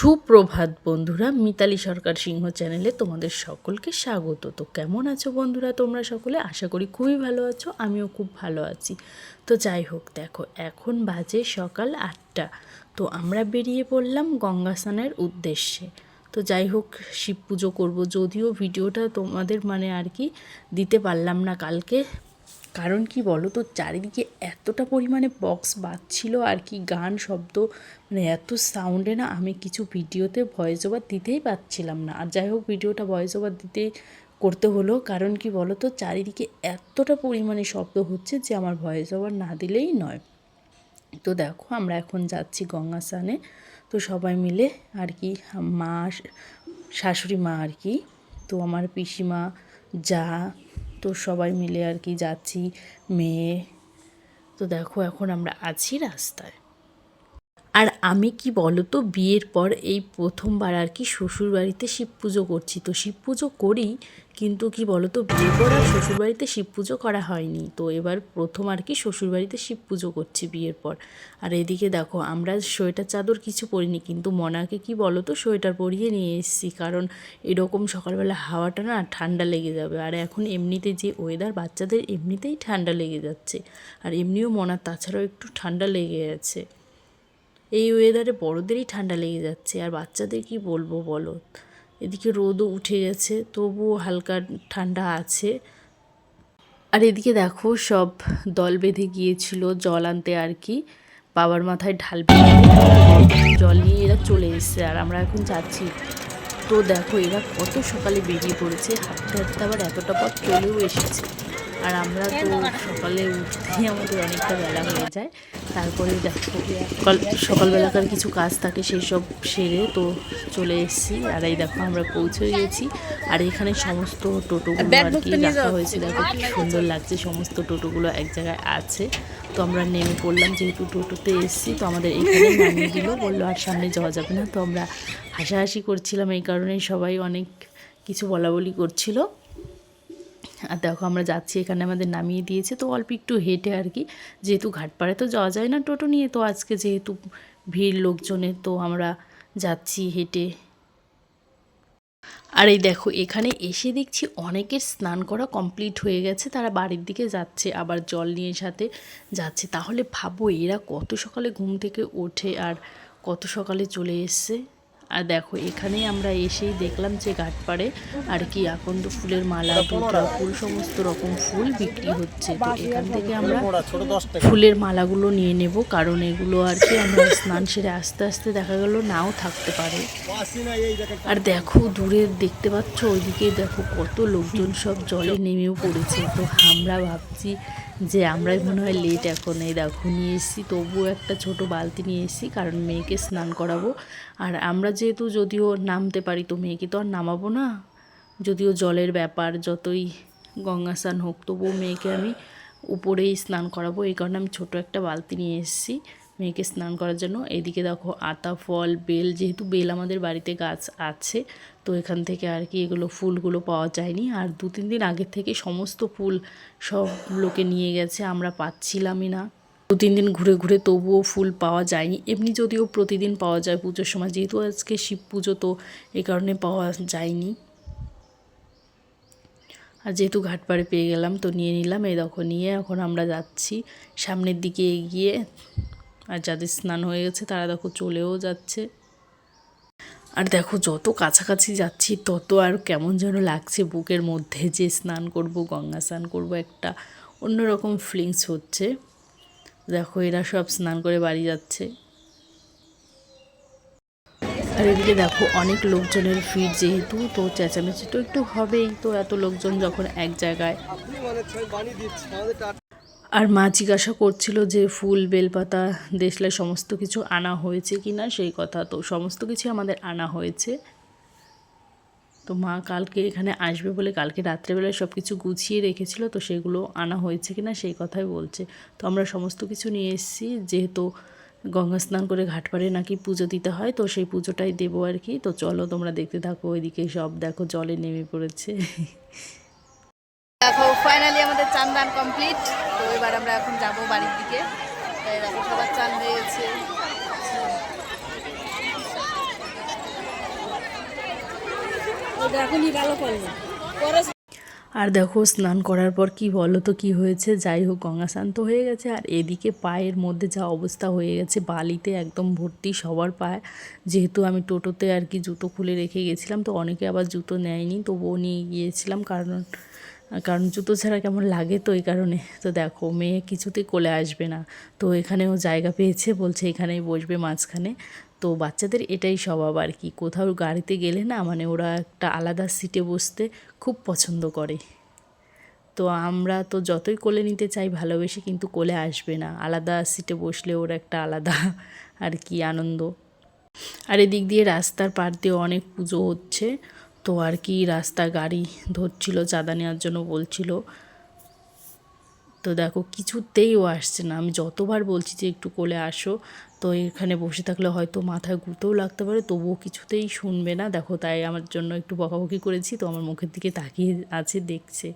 সুপ্রভাত বন্ধুরা, মিতালি সরকার সিংহ চ্যানেলে তোমাদের সকলকে স্বাগত। তো কেমন আছো বন্ধুরা তোমরা সকলে? আশা করি খুবই ভালো আছো, আমিও খুব ভালো আছি। তো যাই হোক, দেখো, এখন বাজে সকাল আটটা। তো আমরা বেরিয়ে পড়লাম গঙ্গা স্নানের উদ্দেশ্যে। তো যাই হোক, শিব পুজো করব। যদিও ভিডিওটা তোমাদের মানে আর কি দিতে পারলাম না কালকে কারণ কি বলো তো, চারিদিকে এতটা পরিমাণে বক্স বাজছিল আর কি, গান, শব্দ মানে এত সাউন্ডে না আমি কিছু ভিডিওতে ভয়েস ওভার দিতেই পারছিলাম না। আর যাই হোক ভিডিওটা ভয়েস ওভার দিতে করতে হলো, কারণ কি বলো তো, চারিদিকে এতটা পরিমাণে শব্দ হচ্ছে যে আমার ভয়েস ওভার না দিলেই নয়। তো দেখো, আমরা এখন যাচ্ছি গঙ্গা স্নানে। তো সবাই মিলে আর কি, মা, শাশুড়ি মা আর কি, তো আমার পিসিমা, যা তো সবাই মিলে আর কি যাচ্ছি মেয়ে। তো দেখো এখন আমরা আছি রাস্তায়। আর আমি কি বলো তো বিয়ের পর এই প্রথমবার আর কি শ্বশুরবাড়িতে শিব পুজো করছি। তো শিব পুজো করি, কিন্তু কি বলো তো বিয়ের পর আর শ্বশুরবাড়িতে শিব পুজো করা হয়নি। তো এবার প্রথম আর কি শ্বশুরবাড়িতে শিব পুজো করছি বিয়ের পর। আর এদিকে দেখো, আমরা সোয়েটার চাদর কিছু পরিনি, কিন্তু মনাকে কি বলো তো সোয়েটার পরিয়ে নিয়ে এসেছি। কারণ এরকম সকালবেলা হাওয়াটা না ঠান্ডা লেগে যাবে। আর এখন এমনিতে যে ওয়েদার বাচ্চাদের এমনিতেই ঠান্ডা লেগে যাচ্ছে। আর এমনিও মনার তাছাড়াও একটু ঠান্ডা লেগে আছে। এই ওয়েদারে বড়োদেরই ঠান্ডা লেগে যাচ্ছে। আর বাচ্চাদের কি বলব বলো? এদিকে রোদও উঠে গেছে, তবুও হালকা ঠান্ডা আছে। আর এদিকে দেখো, সব দল বেঁধে গিয়েছিল জল আনতে আর কি। বাবার মাথায় ঢালবে জল নিয়ে এরা চলে এসছে। আর আমরা এখন যাচ্ছি। তো দেখো, এরা কত সকালে বেরিয়ে পড়েছে। হাঁটতে হাঁটতে আবার এতটা পথ চলেও এসেছে। আর আমরা তো সকালে উঠতেই আমাদের অনেকটা বেলা হয়ে যায়। তারপরে সকালবেলাকার কিছু কাজ থাকে সেই সব সেরে তো চলে এসেছি। আর এই দেখো আমরা পৌঁছে গেছি। আর এখানে সমস্ত টোটোগুলো আর কি রাখা হয়েছে। দেখো কি সুন্দর লাগছে সমস্ত টোটোগুলো এক জায়গায় আছে। তো আমরা নেমে পড়লাম যেহেতু টোটোতে এসেছি তো আমাদের এখানে নামিয়ে দিল বলল আর সামনে যাওয়া যাবে না। তো আমরা হাসাহাসি করছিলাম এই কারণেই সবাই অনেক কিছু বলা বলি করছিল। আর দেখো আমরা যাচ্ছি, এখানে আমাদের নামিয়ে দিয়েছে। তো অল্প একটু হেঁটে আর কি, যেহেতু ঘাটপাড়ে তো যাওয়া যায় না টোটো নিয়ে, তো আজকে যেহেতু ভিড় লোকজনের তো আমরা যাচ্ছি হেঁটে। আর এই দেখো, এখানে এসে দেখছি অনেকের স্নান করা কমপ্লিট হয়ে গেছে, তারা বাড়ির দিকে যাচ্ছে, আবার জল নিয়ে সাথে যাচ্ছে। তাহলে ভাবো এরা কত সকালে ঘুম থেকে ওঠে আর কত সকালে চলে এসছে। দেখো এখানেই আমরা এসেই দেখলাম যে ঘাটপাড়ে আর কি আকন্দ ফুলের মালা দুর্গা ফুল সমস্ত রকম ফুল বিক্রি হচ্ছে। তো এখান থেকে আমরা ফুলের মালাগুলো নিয়ে নেব কারণ এগুলো আর কি আমরা স্নান সেরে আস্তে আস্তে দেখা গেল নাও থাকতে পারে। আর দেখো দূরে দেখতে পাচ্ছ ওইদিকে দেখো কত লোকজন সব জলে নেমেও পড়েছে। তো আমরা ভাবছি যে আমরাই মনে হয় লেট এখন, এই দেখো নিয়ে এসেছি, তবুও একটা ছোট বালতি নিয়ে এসেছি, কারণ মেয়েকে স্নান করাবো। আর আমরা যেহেতু যদিও নামতে পারি, তো মেয়েকে তো আর নামাবো না। যদিও জলের ব্যাপার, যতই গঙ্গা স্নান হোক, তবুও মেয়েকে আমি উপরেই স্নান করাবো। এই কারণে আমি ছোট একটা বালতি নিয়ে এসেছি। মেয়েকে স্নান করার জন্য। এদিকে দেখো আতা, ফল, বেল, যেহেতু বেল আমাদের বাড়িতে গাছ আছে, তো এখান থেকে আর কি এগুলো ফুলগুলো পাওয়া যায়নি। আর দু, তিন দিন আগের থেকে সমস্ত ফুল সব লোকে নিয়ে গেছে, আমরা পাচ্ছিলামই না। দু, তিন দিন ঘুরে ঘুরে তবুও ফুল পাওয়া যায়নি। এমনি যদিও প্রতিদিন পাওয়া যায় পুজোর সময়, যেহেতু আজকে শিব পুজো, তো এই কারণে পাওয়া যায়নি। আর যেহেতু ঘাটপাড়ে পেয়ে গেলাম, তো নিয়ে নিলাম। এই দেখো, নিয়ে এখন আমরা যাচ্ছি। সামনের দিকে এগিয়ে আর যাদের স্নান হয়ে গেছে তারা দেখো চলেও যাচ্ছে। আর দেখো যত কাছাকাছি যাচ্ছি, তত আর কেমন যেন লাগছে বুকের মধ্যে যে স্নান করব, গঙ্গা স্নান করব একটা অন্যরকম ফিলিংস হচ্ছে। দেখো এরা সব স্নান করে বাড়ি যাচ্ছে। আর এদিকে দেখো অনেক লোকজনের ভিড় যেহেতু, তো চেঁচামেচি তো একটু হবেই। তো এত লোকজন যখন এক জায়গায় আর মা জিজ্ঞাসা করছিল যে ফুল, বেলপাতা, দেশলাই সমস্ত কিছু আনা হয়েছে কি না? সেই কথা তো সমস্ত কিছু আমাদের আনা হয়েছে। তো মা কালকে এখানে আসবে বলে কালকে রাত্রেবেলায় সব কিছু গুছিয়ে রেখেছিল, তো সেগুলো আনা হয়েছে কি না সেই কথাই বলছে। তো আমরা সমস্ত কিছু নিয়ে এসেছি, যেহেতু গঙ্গা স্নান করে ঘাটপাড়ে নাকি পুজো দিতে হয়, তো সেই পুজোটাই দেবো আর কি। তো চলো তোমরা দেখতে থাকো, ওইদিকে সব দেখো, জলে নেমে পড়েছে। দেখো ফাইনালি আমাদের চান দান কমপ্লিট তো এবার আমরা এখন যাব বাড়ির দিকে। তাই দেখো সবার চান হয়ে গেছে। এখনই ভালো করল পরে আর দেখো স্নান করার পর কি বলো তো কি হয়েছে? যাই হোক গঙ্গা স্নান তো হয়ে গেছে। আর এদিকে পায়ের মধ্যে যা অবস্থা হয়ে গেছে বালিতে একদম ভর্তি সবার পায়ে। যেহেতু আমি টোটোতে আর কি জুতো খুলে রেখে গেছিলাম তো অনেকে আবার জুতো নেয়নি তবুও নিয়ে গিয়েছিলাম। কারণ কারণ জুতো ছাড়া কেমন লাগে তো এই কারণে। তো দেখো, মেয়ে কিছুতেই কোলে আসবে না। তো এখানেও জায়গা পেয়েছে, বলছে এখানেই বসবে মাঝখানে। তো বাচ্চাদের এটাই স্বভাব আর কি। কোথাও গাড়িতে গেলে না মানে ওরা একটা আলাদা সিটে বসতে খুব পছন্দ করে। তো আমরা তো যতই কোলে নিতে চাই, ভালোবেসে কিন্তু কোলে আসবে না। আলাদা সিটে বসলে ওর একটা আলাদা আর কি আনন্দ। আর এদিক দিয়ে রাস্তার পার দিয়ে অনেক পুজো হচ্ছে। তো আর কি রাস্তা গাড়ি ধরছিল, চাঁদা নেওয়ার জন্য বলছিল। তো দেখো, কিছুতেই ও আসছে না। আমি যতবার বলছি যে একটু কোলে আসো, তো এখানে বসে থাকলে হয়তো মাথায় গুঁতেও লাগতে পারে, তবুও কিছুতেই শুনবে না। দেখো, তাই আমার জন্য একটু বকাবকি করেছি, তো আমার মুখের দিকে তাকিয়ে আছে, দেখছে।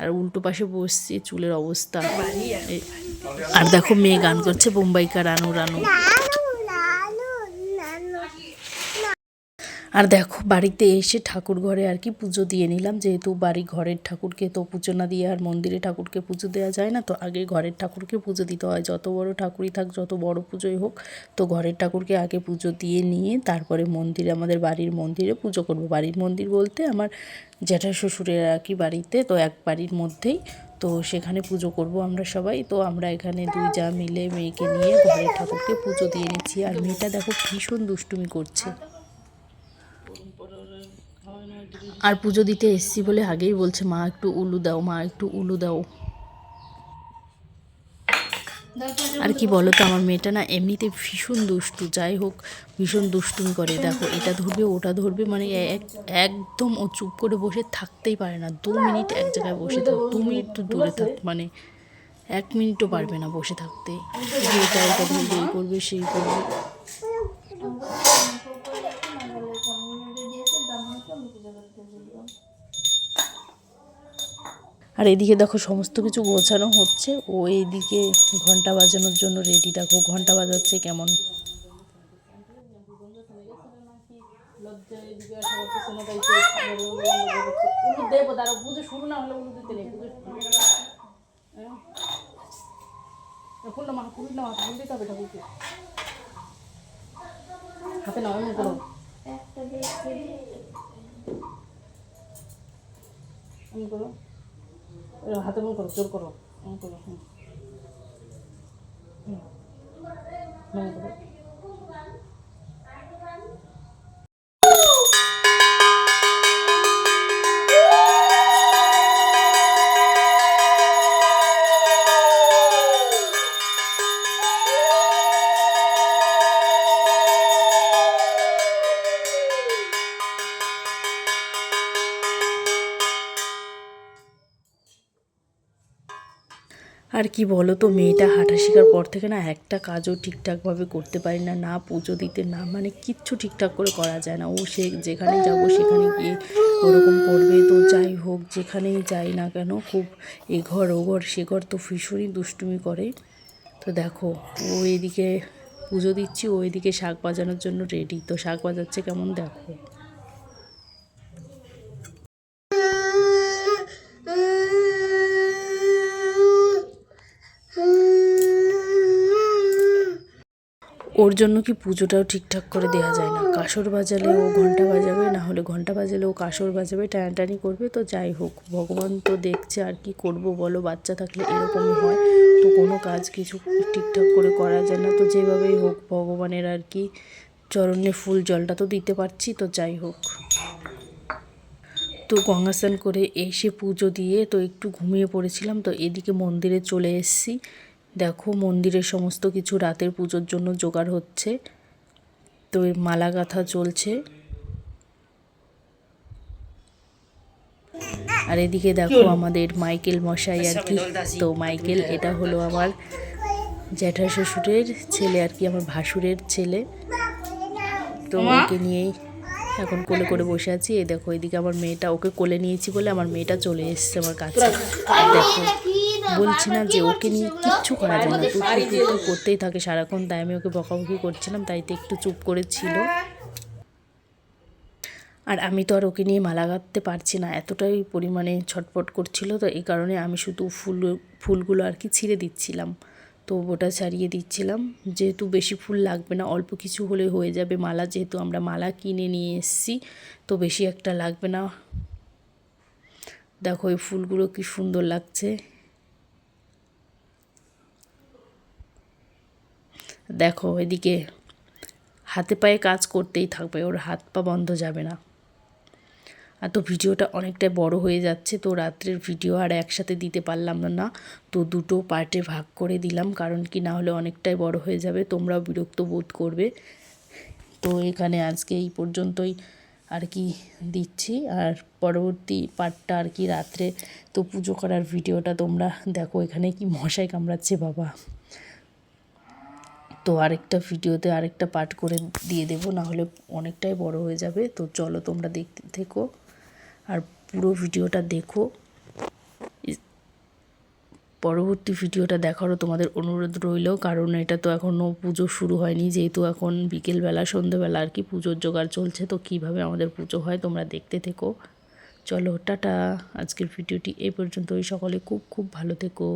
আর উল্টো পাশে বসছে, চুলের অবস্থা। আর দেখো, মেয়ে গান করছে বোম্বাইকা রানু রানু। আর দেখো, বাড়িতে এসে ঠাকুর ঘরে আর কি পুজো দিয়ে নিলাম। যেহেতু বাড়ি ঘরের ঠাকুরকে তো পুজো না দিয়ে আর মন্দিরে ঠাকুরকে পুজো দেওয়া যায় না, তো আগে ঘরের ঠাকুরকে পুজো দিতে হয়। যত বড় ঠাকুরই থাক, যত বড় পুজোই হোক, তো ঘরের ঠাকুরকে আগে পুজো দিয়ে নিয়ে তারপরে মন্দিরে, আমাদের বাড়ির মন্দিরে পুজো করব। বাড়ির মন্দির বলতে আমার জ্যাঠা শ্বশুরের আর কি বাড়িতে, তো এক বাড়ির মধ্যেই, তো সেখানে পুজো করব আমরা সবাই। তো আমরা এখানে দুই যা মিলে মেয়েকে নিয়ে ঘরের ঠাকুরকে পুজো দিয়ে নিচ্ছি। আর মেয়েটা দেখো ভীষণ দুষ্টুমি করছে। আর পুজো দিতে এসছি বলে আগেই বলছে, মা, একটু উলু দাও, মা, একটু উলু দাও। আর কি বলো তো, আমার মেয়েটা না এমনিতে ভীষণ দুষ্টু, যাই হোক, ভীষণ দুষ্টুমি করে। দেখো, এটা ধরবে, ওটা ধরবে মানে এক, একদম ও চুপ করে বসে থাকতেই পারে না। দু মিনিট এক জায়গায় বসে থাক, দু মিনিট তো দূরে থাক মানে এক মিনিটও পারবে না বসে থাকতে। এটা এটা ধরবে এই করবে, সেই করবে। আর এদিকে দেখো সমস্ত কিছু গোছানো হচ্ছে। ও এইদিকে ঘণ্টা বাজানোর জন্য রেডি দেখো ঘণ্টা বাজাচ্ছে কেমন। হাতে নাও করো। হাতে মন করো জোর করো। করো হুম। হুম। আর কি বলো তো, মেয়েটা হাঁটা শেখার পর থেকে না একটা কাজও ঠিকঠাকভাবে করতে পারি না না পুজো দিতে, না মানে কিচ্ছু ঠিকঠাক করে করা যায় না। ও সে যেখানে যাব সেখানে গিয়ে ওরকম করবে। তো যাই হোক, যেখানেই যাই না কেন খুব এ ঘর ও ঘর, সে ঘর তো ভীষণই দুষ্টুমি করে। তো দেখো, ও এদিকে পুজো দিচ্ছি, ও এদিকে শাক বাজানোর জন্য রেডি তো শাক বাজাচ্ছে কেমন দেখো? ওর জন্য কি পুজোটাও ঠিকঠাক করে দেওয়া যায় না? কাসর বাজালে ও ঘণ্টা বাজাবে, না হলে ঘণ্টা বাজালে ও কাসর বাজাবে, টানাটানি করবে, তো যাই হোক, ভগবান তো দেখছে আর কি করব বলো, বাচ্চা থাকলে এরকমই হয়, তো কোনো কাজ কিছু ঠিকঠাক করে করা যায় না, তো যেভাবেই হোক ভগবানের আর কি চরণে ফুল জলটা তো দিতে পারছি, তো যাই হোক। তো গঙ্গা স্নান করে এসে পুজো দিয়ে তো একটু ঘুমিয়ে পড়েছিলাম, তো এদিকে মন্দিরে চলে এসেছি দেখো মন্দিরের সমস্ত কিছু রাতের পুজোর জন্য জোগাড় হচ্ছে। তো এই মালা গাঁথা চলছে। আর এদিকে দেখো আমাদের মাইকেল মশাই আর কি। তো মাইকেল এটা হলো আমার জ্যাঠা শ্বশুরের ছেলে আর কি আমার ভাসুরের ছেলে। তো ওকে নিয়েই এখন কোলে করে বসে আছি। এই দেখো এদিকে আমার মেয়েটা ওকে কোলে নিয়েছি বলে আমার মেয়েটা চলে এসেছে আমার কাছে। দেখো বলছি না যে ওকে নিয়ে কিচ্ছু করা যায় না। তুই করতেই থাকে সারাক্ষণ তাই আমি ওকে বকাবকি করছিলাম তাই তো একটু চুপ করেছিল আর আমি তো আর ওকে নিয়ে মালা গাঁথতে পারছি না এতটাই পরিমাণে ছটপট করছিল তো এই কারণে আমি শুধু ফুল ফুলগুলো আর কি ছিঁড়ে দিচ্ছিলাম। তো ওটা ছাড়িয়ে দিচ্ছিলাম। যেহেতু বেশি ফুল লাগবে না, অল্প কিছু হলে হয়ে যাবে মালা, যেহেতু আমরা মালা কিনে নিয়ে এসেছি, তো বেশি একটা লাগবে না। দেখো এই ফুলগুলো কি সুন্দর লাগছে। দেখো এদিকে হাতে পায়ে কাজ করতেই থাকবে, ওর হাত পা বন্ধ যাবে না। তো ভিডিওটা অনেকটাই বড় হয়ে যাচ্ছে, তো রাত্রের ভিডিও আর একসাথে দিতে পারলাম না। তো দুটো পার্টে ভাগ করে দিলাম, কারণ কি না হলে অনেকটাই বড় হয়ে যাবে, তোমরাও বিরক্ত বোধ করবে। তো এখানে আজকে এই পর্যন্তই আর কি দিচ্ছি, আর পরবর্তী পার্টটা আর কি রাত্রে তো পুজো করার ভিডিওটা তোমরা দেখো এখানে কি মশাই কামড়াচ্ছে বাবা। তো আরেকটা ভিডিওতে আরেকটা পার্ট করে দিয়ে দেবো, না হলে অনেকটাই বড় হয়ে যাবে। তো চলো তোমরা দেখতে থেকো। আর পুরো ভিডিওটা দেখো। পরবর্তী ভিডিওটা দেখারও তোমাদের অনুরোধ রইল, কারণ এটা তো এখনও পুজো শুরু হয়নি, যেহেতু এখন বিকেলবেলা সন্ধ্যেবেলা আর কি পুজোর জোগাড় চলছে, তো কীভাবে আমাদের পুজো হয় তোমরা দেখতে থেকো। চলো, টাটা। আজকের ভিডিওটি এই পর্যন্তই। সকলে খুব খুব ভালো থেকো।